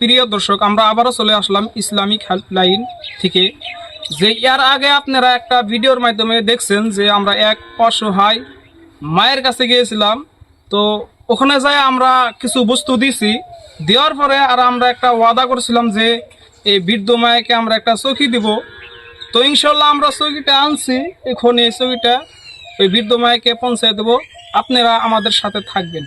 প্রিয় দর্শক, আমরা আবারও চলে আসলাম ইসলামিক হেল্পলাইন থেকে। যে এর আগে আপনারা একটা ভিডিওর মাধ্যমে দেখছেন যে আমরা এক অসহায় মায়ের কাছে গিয়েছিলাম। তো ওখানে যাই আমরা কিছু বস্তু দিছি। দেওয়ার পরে আর আমরা একটা ওয়াদা করেছিলাম যে এই বৃদ্ধ মায়েকে আমরা একটা চৌকি দিব। তো ইনশাল্লাহ আমরা চৌকিটা আনছি। এখন এই চৌকিটা ওই বৃদ্ধ মায়েকে পৌঁছে দেবো। আপনারা আমাদের সাথে থাকবেন।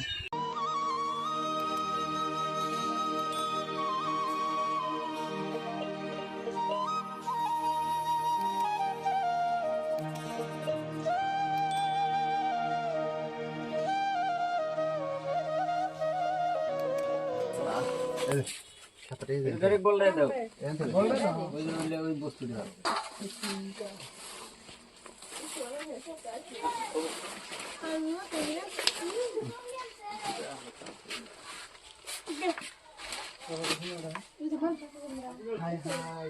Hi hi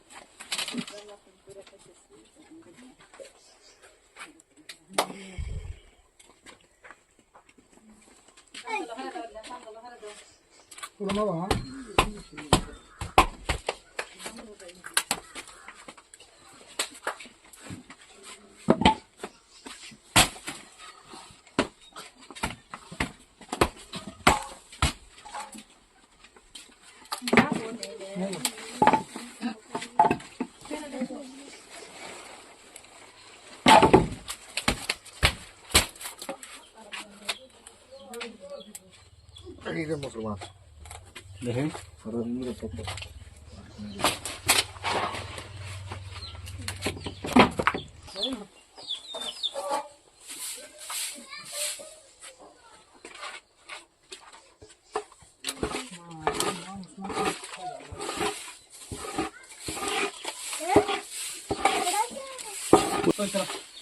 Kuruma vemos, hermanos. देखें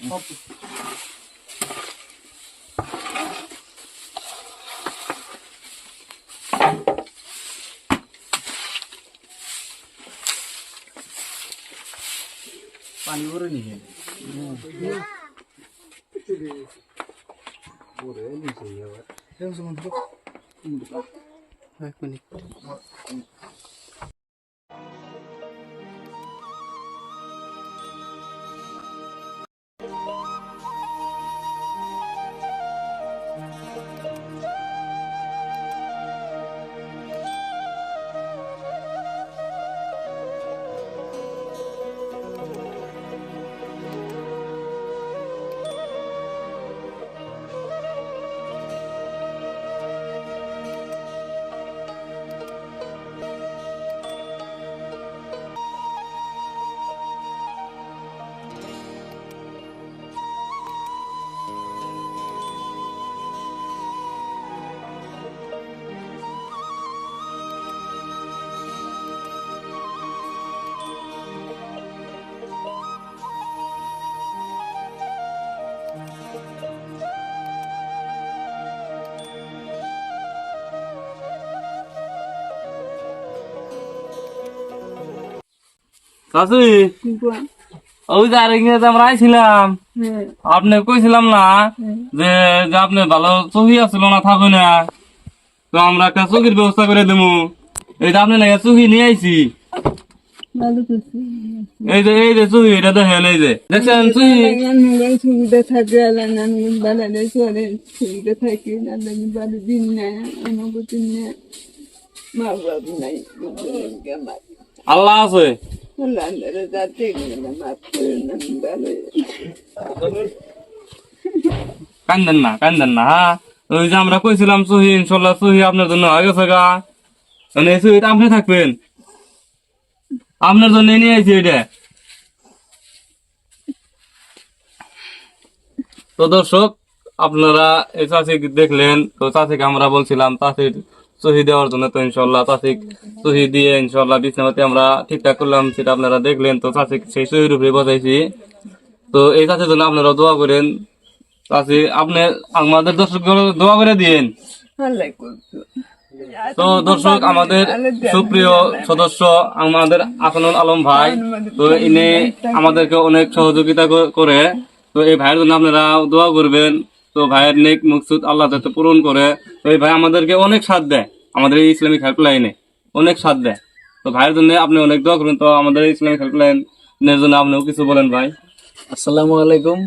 Thank you. পানি ভরে নিয়ে এক মিনিট। চাচি ওই যে আর ইংরেজি আমরা আইছিলাম আপনি কইছিলাম না যে যে আপনি ভালো চহি আসছিল না থাকো না। তো আমরা একটা চকির ব্যবস্থা করে দেবো। এই যে আপনি না চহি নিয়ে আইছি। এই যে এই যে চহি এটা দেখেন এই যে। দেখছেন চহি? আল্লাহ আছে। করে না ভালো কান্দেন না কান্দেন না হ্যাঁ? ওই যে আমরা কইছিলাম চহি ইনশাল্লাহ চহি আপনার জন্য হয়ে গেছে গা। মানে এই আপনি থাকবেন। আপনার জন্য নিয়ে আইছি এটা তো দর্শক, আপনারা এই চাষিক দেখলেন, তো চাষিকে আমরা বলছিলাম, চাষির সহি দেওয়ার জন্য তো ইনশাল্লাহ চাষিক সহি দিয়ে ইনশাল্লাহ বিছনাতে আমরা ঠিকঠাক করলাম সেটা আপনারা দেখলেন। তো চাষিক সেই সহির উপরে বসাইছি। তো এই চাষের জন্য আপনারা দোয়া করেন। চাষি আপনি আমাদের দর্শক দোয়া করে দিয়েন। তো দর্শক আমাদের সুপ্রিয় সদস্য আমাদের আসানুল আলম ভাই তো ইনি আমাদেরকে অনেক সহযোগিতা করে। তো এই ভাইয়ের জন্য আপনারা দোয়া করবেন। তো ভাইয়ের নেক মকসুদ আল্লাহ যাতে পূরণ করে। তো এই ভাই আমাদেরকে অনেক সাথ দেয়। আমাদের এই ইসলামিক হেল্পলাইনে অনেক সাথ দেয়। তো ভাইয়ের জন্য আপনি অনেক দোয়া করুন। তো আমাদের ইসলামিক হেল্পলাইনের জন্য আপনিও কিছু বলেন ভাই। আসসালামু আলাইকুম।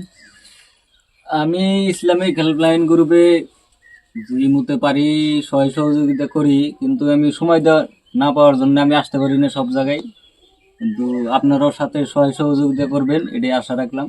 আমি ইসলামিক হেল্পলাইন গ্রুপে যে মতে পারি, সহায় সহযোগিতা করি, কিন্তু আমি সময় দেওয়া না পাওয়ার জন্য আমি আসতে পারি না সব জায়গায়। কিন্তু আপনারাও সাথে সহায় সহযোগিতা করবেন, এটাই আশা রাখলাম।